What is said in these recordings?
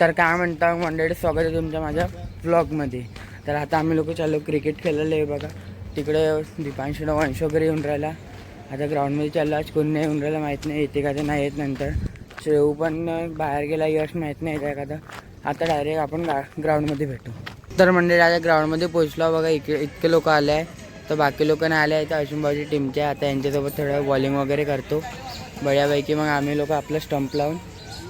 तर काय म्हणता मंडळी स्वागत आहे तुमच्या माझ्या ब्लॉगमध्ये तर आता आम्ही लोक चाललो क्रिकेट खेळलेलं आहे बघा. तिकडे दीपांश वंश वगैरे येऊन राहिला. आता ग्राउंडमध्ये चाललो आज कोणी नाही येऊन राहिला माहीत नाही येते का ते नाही येत नंतर. शेऊ पण बाहेर गेला यश माहीत नाही येते का आता डायरेक्ट आपण गा ग्राउंडमध्ये भेटू. तर मंडळी आता ग्राउंडमध्ये पोचलो बघा इकडे इतके लोक आले आहे तर बाकी लोक नाही आले आहेत अशुंबाजी टीमचे आता यांच्यासोबत थोडं बॉलिंग वगैरे करतो. बऱ्यापैकी मग आम्ही लोक आपलं स्टंप लावून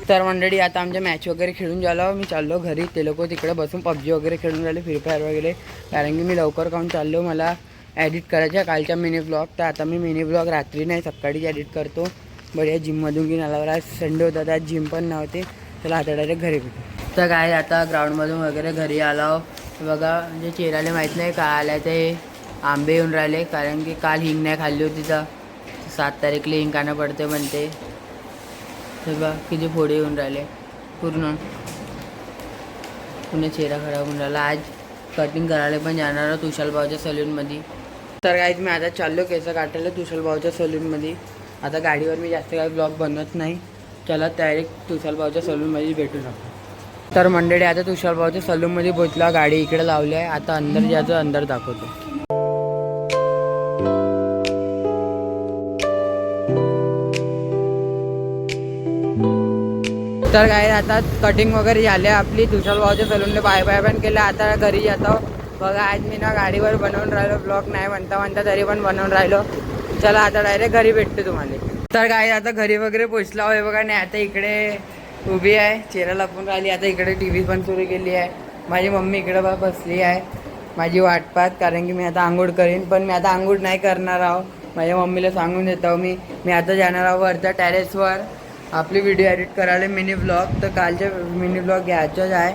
तर मंडळी आता आमच्या मॅच वगैरे खेळून झालं. मी चाललो घरी. ते लोक तिकडे बसून पबजी वगैरे खेळून राहिले फ्री फायर वगैरे. कारण की मी लवकर काहून चाललो? मला ॲडिट करायच्या कालच्या मिनी ब्लॉग तर आता मी मिनी ब्लॉग रात्री नाही सकाळीच ॲडिट करतो. बढिया जिममधून घेऊन आल्यावर आज संडे होता त्यात जिम पण नव्हते. तर आता डायरेक्ट घरी भेटू. तर काय आता ग्राउंडमधून वगैरे घरी आलो. बघा म्हणजे चेहऱ्याला माहीत नाही काय आलं ते. आंबे येऊन राहिले कारण की काल हिंग नाही खाल्ली होती तर. सात तारीखला हिंग खाणं पडते म्हणते. हे बघा किती फोडे येऊन राहिले. पूर्ण. पुन्हा चेहरा खराब होऊन राहिला. आज कटिंग करायला पण जाणार तुषाल भाऊच्या सलूनमध्ये तर काहीच मी आता चाललो केसं काटायला तुषाल भाऊच्या सलूनमध्ये आता गाडीवर मी जास्त काही ब्लॉग बनवत नाही. चला डायरेक्ट तुषाल भाऊच्या सलूनमध्ये भेटू शकतो तर मंडळी आता तुषाल भाऊच्या सलूनमध्ये पोचला गाडी इकडे लावली आहे. आता अंदर जायचं अंदर दाखवतो. तर काय आता कटिंग वगैरे झाली आपली. तुषार भाऊच्या सलूनने बाय बाय पण केलं. आता घरी जातो बघा आज मी ना गाडीवर बनवून राहिलो. ब्लॉग नाही म्हणता म्हणता तरी पण बनवून राहिलो. चला आता डायरेक्ट घरी भेटतो तुम्हाला. तर काय आता घरी वगैरे पोचला होय बघा नाही आता इकडे उभी आहे. चेहरा लपून राहिली. आता इकडे टी व्ही पण सुरू केली आहे. माझी मम्मी इकडे बा बसली आहे. माझी वाट पाहत कारण की मी आता आंघोळ करीन. पण मी आता आंघोळ नाही करणार आहो. माझ्या मम्मीला सांगून देतो मी. मी आता जाणार आहो वरच्या टेरेसवर आपली व्हिडिओ एडिट करायला मिनी ब्लॉग तर कालचे मिनी ब्लॉग घ्यायचाच आहे.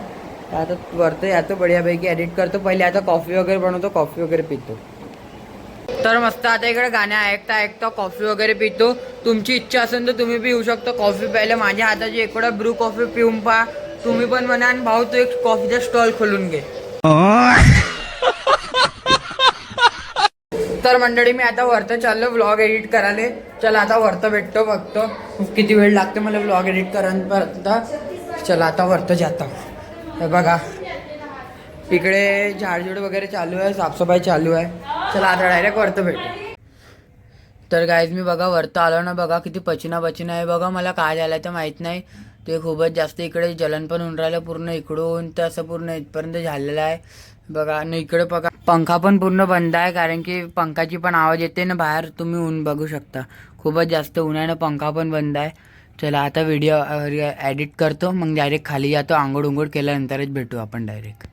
आता वरतं याचं बढियापैकी एडिट करतो. पहिले आता कॉफी वगैरे बनवतो कॉफी वगैरे पितो. तर मस्त आता इकडे गाण्या ऐकता ऐकता कॉफी वगैरे पितो. तुमची इच्छा असेल तर तुम्ही पिऊ शकता. कॉफी प्यायला माझ्या हाताची एकडा ब्रू कॉफी पिऊन पहा. तुम्ही पण म्हणा भाऊ तू एक कॉफीचा स्टॉल खोलून घे. तर मंडळी मी आता वरतं चाललो व्लॉग एडिट करायला. चला आता वरतं भेटतो बघतो. किती वेळ लागतो मला व्लॉग एडिट करायपर्यंत चला आता वरतं जातो. हे बघा. इकडे झाडझूड वगैरे चालू आहे साफसफाई चालू आहे. चला आता डायरेक्ट वरतं भेटतो तर गायज मी बघा वरतं आलो ना बघा किती पचिना पचिना आहे. बघा मला काय झालं तर माहीत नाही. ते खूपच जास्त इकडे जलन पण होऊन राहिलं पूर्ण इकडून तर असं पूर्ण इथपर्यंत झालेलं आहे. बघा आणि इकडे बघा पंखा पण पूर्ण बंद आहे कारण की पंखाची पण आवाज येते ना बाहेर तुम्ही ऊन बघू शकता. खूपच जास्त ऊन आहे ना पंखा पण बंद आहे. चला आता व्हिडिओ एडिट करतो मग डायरेक्ट खाली जातो आंघोळ उंघोळ केल्यानंतरच भेटू आपण डायरेक्ट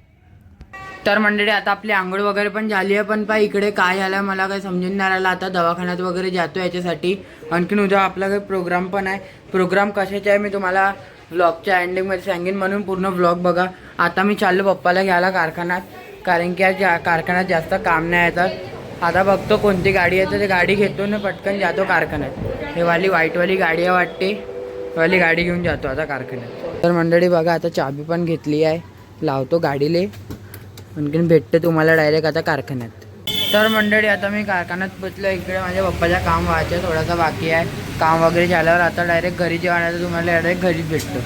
तर मंडळी आता आपली आंघोळ वगैरे पण झाली आहे पण पा इकडे काय झालं मला काही समजून नाही राहिलं. आता दवाखान्यात वगैरे जातो याच्यासाठी. आणखीन उद्या आपला काही प्रोग्राम पण आहे. प्रोग्राम कशाचा आहे मी तुम्हाला व्लॉगच्या एंडिंगमध्ये सांगेन म्हणून पूर्ण व्लॉग बघा. आता मी चाललो पप्पाला घ्यायला कारखान्यात. कारण की आज या कारखान्यात जास्त काम नाही येतात आता बघतो कोणती गाडी येते ते गाडी घेतो ना पटकन जातो कारखान्यात. हे वाली व्हाईटवाली गाडी आहे वाटते. वाली गाडी घेऊन जातो आता कारखान्यात. तर मंडळी बघा आता चाबी पण घेतली आहे. लावतो गाडीले. आणखीन भेटते तुम्हाला डायरेक्ट आता कारखान्यात. तर मंडळी आता मी कारखान्यात पोचलो इकडे माझ्या पप्पाच्या काम व्हायचं थोडासा बाकी आहे. काम वगैरे झाल्यावर आता डायरेक्ट घरी जेवण तर तुम्हाला डायरेक्ट घरीच भेटतो.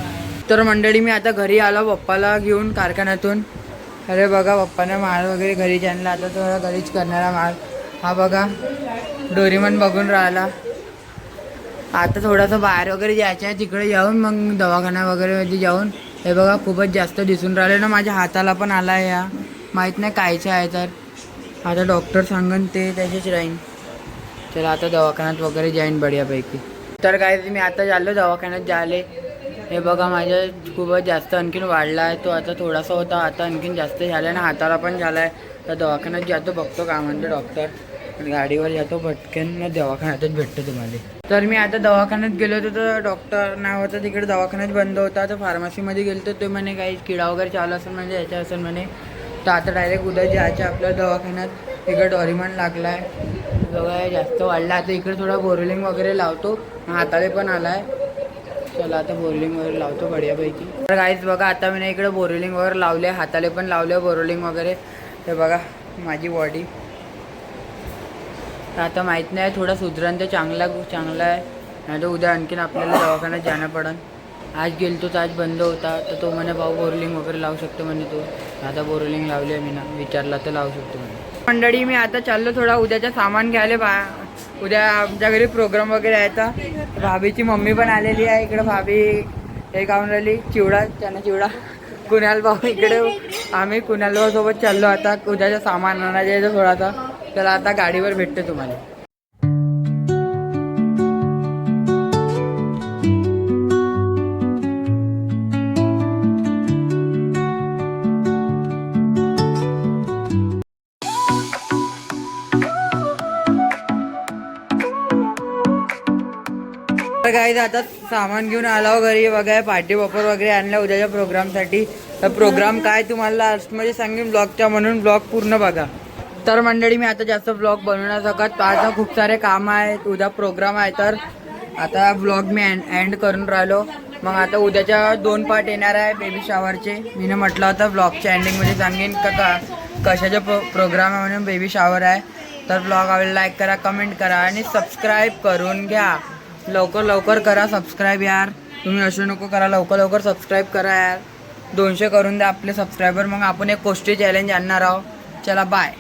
तर मंडळी मी आता घरी आलो पप्पाला घेऊन कारखान्यातून. अरे बघा पप्पाने माल वगैरे घरीच आणला आता थोडा घरीच करणारा माल हा बघा डोरीमन बघून राहिला. आता थोडंसं बाहेर वगैरे जायचं आहे तिकडे जाऊन मग दवाखाना वगैरेमध्ये जाऊन. हे बघा खूपच जास्त दिसून राहिले ना माझ्या हाताला पण आला आहे या. माहीत नाही कायचं आहे तर. आता डॉक्टर सांगन ते त्याचेच राहीन. चला आता दवाखान्यात वगैरे जाईन बढियापैकी. तर काय मी आता झालो दवाखान्यात जाले हे बघा माझ्या खूपच जास्त आणखीन वाढला आहे. तो आता थोडासा होता आता आणखीन जास्त झाला आहे ना हाताला पण झाला आहे तर दवाखान्यात जातो बघतो का म्हणतो डॉक्टर गाडीवर जातो पटकन दवाखान्यातच भेटतो तुम्हाला. तर मी आता दवाखान्यात गेलो होतो तर डॉक्टर नाही होता तिकडे दवाखान्यात बंद होता. तर फार्मसीमध्ये गेलो तर ते म्हणे काही किडा वगैरे चालू असेल म्हणजे याच्या असेल म्हणे. तर आता डायरेक्ट उद्या जायचं आपल्या दवाखान्यात. इकडे डॉरिमन लागला आहे बघा जास्त वाढला. आता इकडे थोडा बोरलिंग वगैरे लावतो. हाताला पण आला आहे चला आता बोरलिंग वगैरे लावतो बढियापैकी. तर काहीच बघा आता मी ना इकडे बोरलिंग वगैरे लावले हाताले पण लावले बोरलिंग वगैरे. हे बघा माझी बॉडी आता माहीत नाही थोडा सुधरण तर चांगला चांगला आहे. नाही तर उद्या आणखीन आपल्याला दवाखान्यात जाणं पडन. आज गेलतोच आज बंद होता. तर तो म्हणे भाऊ बोरलिंग वगैरे लावू शकतो म्हणे तो. आता बोरलिंग लावली आहे मी ना. विचारला तर लावू शकतो म्हणे. मंडळी मी आता चाललो थोडा उद्याचं सामान घ्यायला बा उद्या आमच्या घरी प्रोग्राम वगैरे आहे तर भाभीची मम्मी पण आलेली आहे इकडे. भाभी हे गाऊन राहिली. चिवडा त्यांना चिवडा. कुणाल भाऊ इकडे. आम्ही कुणाल भाऊ सोबत चाललो आता. उद्याचं सामान आणायचं आहे तर थोडासा. तर आता गाडीवर भेटतो तुम्हाला. तर काही आता सामान घेऊन आलो घरी वगैरे पार्टी पॉपर वगैरे आणलं उद्याच्या प्रोग्रामसाठी तर प्रोग्राम काय तुम्हाला लास्टमध्ये सांगेन ब्लॉगच्या म्हणून. ब्लॉग पूर्ण बघा. तर मंडळी मी आता जास्त ब्लॉग बनवू नाही शकत आता खूप सारे कामं आहेत. उद्या प्रोग्राम आहे तर आता ब्लॉग मी एंड करून राहिलो. मग आता उद्याच्या दोन पार्ट येणार आहे बेबी शॉवरचे मीनं म्हटलं होतं ब्लॉगच्या एंडिंगमध्ये सांगेन का का कशाचा प्रो प्रोग्राम आहे म्हणून बेबी शॉवर आहे. तर ब्लॉग आवडला लाईक करा कमेंट करा आणि सबस्क्राईब करून घ्या. लवकर लवकर करा सबस्क्राईब यार. तुम्ही असे नको करा लवकर लवकर सबस्क्राईब करा यार. दोनशे करून द्या आपले सबस्क्रायबर मग आपण एक कोष्टी चॅलेंज आणणार आहोत. चला बाय